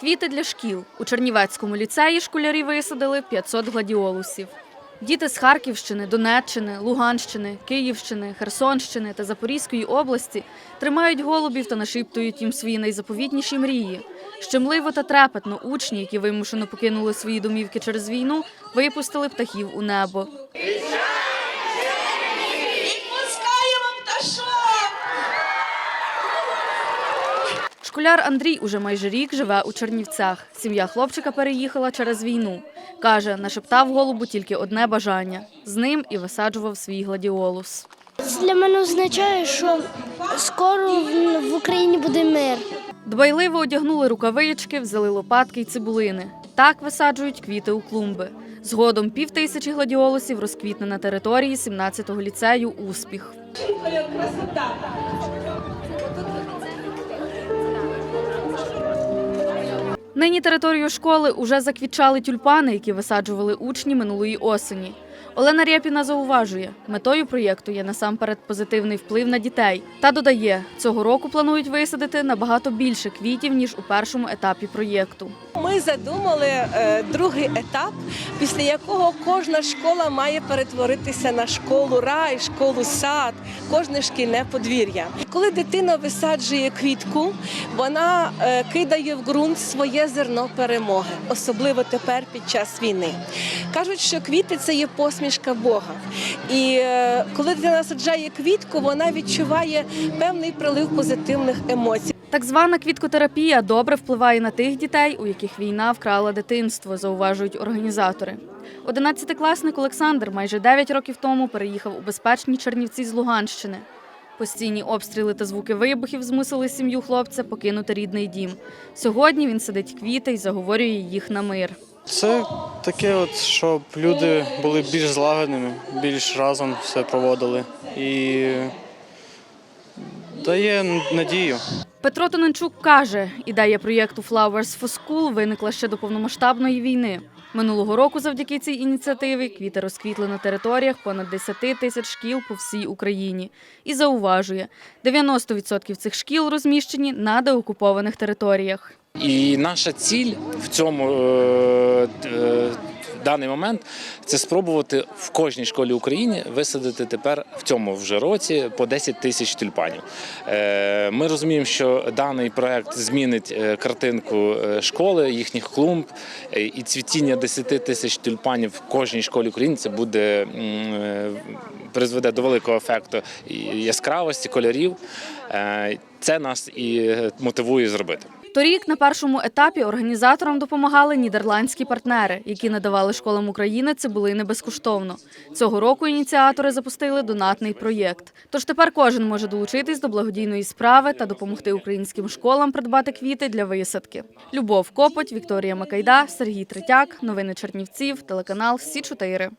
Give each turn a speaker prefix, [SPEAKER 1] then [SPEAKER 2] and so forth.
[SPEAKER 1] Квіти для шкіл. У Чернівецькому ліцеї школярі висадили 500 гладіолусів. Діти з Харківщини, Донеччини, Луганщини, Київщини, Херсонщини та Запорізької області тримають голубів та нашіптують їм свої найзаповітніші мрії. Щемливо та трепетно учні, які вимушено покинули свої домівки через війну, випустили птахів у небо. Школяр Андрій уже майже рік живе у Чернівцях. Сім'я хлопчика переїхала через війну. Каже, нашептав голубу тільки одне бажання. З ним і висаджував свій гладіолус.
[SPEAKER 2] Це для мене означає, що скоро в в Україні буде мир.
[SPEAKER 1] Дбайливо одягнули рукавички, взяли лопатки й цибулини. Так висаджують квіти у клумби. Згодом пів тисячі гладіолусів розквітне на території 17-го ліцею Успіх.
[SPEAKER 3] Красота!
[SPEAKER 1] Нині територію школи уже заквітчали тюльпани, які висаджували учні минулої осені. Олена Рєпіна зауважує, метою проєкту є насамперед позитивний вплив на дітей. Та додає, цього року планують висадити набагато більше квітів, ніж у першому етапі проєкту.
[SPEAKER 3] Ми задумали е, другий етап, після якого кожна школа має перетворитися на школу рай, школу сад, кожне шкільне подвір'я. Коли дитина висаджує квітку, вона е, кидає в ґрунт своє зерно перемоги, особливо тепер під час війни. Кажуть, що квіти це є посмішка Бога. І е, коли дитина саджає квітку, вона відчуває певний прилив позитивних емоцій.
[SPEAKER 1] Так звана квіткотерапія добре впливає на тих дітей, у яких війна вкрала дитинство, зауважують організатори. Одинадцятикласник Олександр майже 9 років тому переїхав у безпечні Чернівці з Луганщини. Постійні обстріли та звуки вибухів змусили сім'ю хлопця покинути рідний дім. Сьогодні він сидить квіти і заговорює їх на мир.
[SPEAKER 4] Це таке, от, щоб люди були більш злагодними, більш разом все проводили. І дає надію.
[SPEAKER 1] Петро Тоненчук каже, ідея проєкту Flowers for School виникла ще до повномасштабної війни. Минулого року завдяки цій ініціативі квіти розквітли на територіях понад 10 тисяч шкіл по всій Україні. І зауважує, 90% цих шкіл розміщені на деокупованих територіях.
[SPEAKER 5] І наша ціль в цьому е, е, в даний момент це спробувати в кожній школі України висадити тепер в цьому вже році по 10 тисяч тюльпанів. Е, Ми розуміємо, що даний проект змінить е, картинку е, школи, їхніх клумб е, і цвітіння 10 тисяч тюльпанів в кожній школі України це буде е, призведе до великого ефекту яскравості кольорів. Е, Це нас і мотивує зробити.
[SPEAKER 1] Торік на першому етапі організаторам допомагали нідерландські партнери, які надавали школам України цибулини безкоштовно. Цього року ініціатори запустили донатний проєкт. Тож тепер кожен може долучитись до благодійної справи та допомогти українським школам придбати квіти для висадки. Любов Копоть, Вікторія Макайда, Сергій Третяк. Новини Чернівців, телеканал Сі 4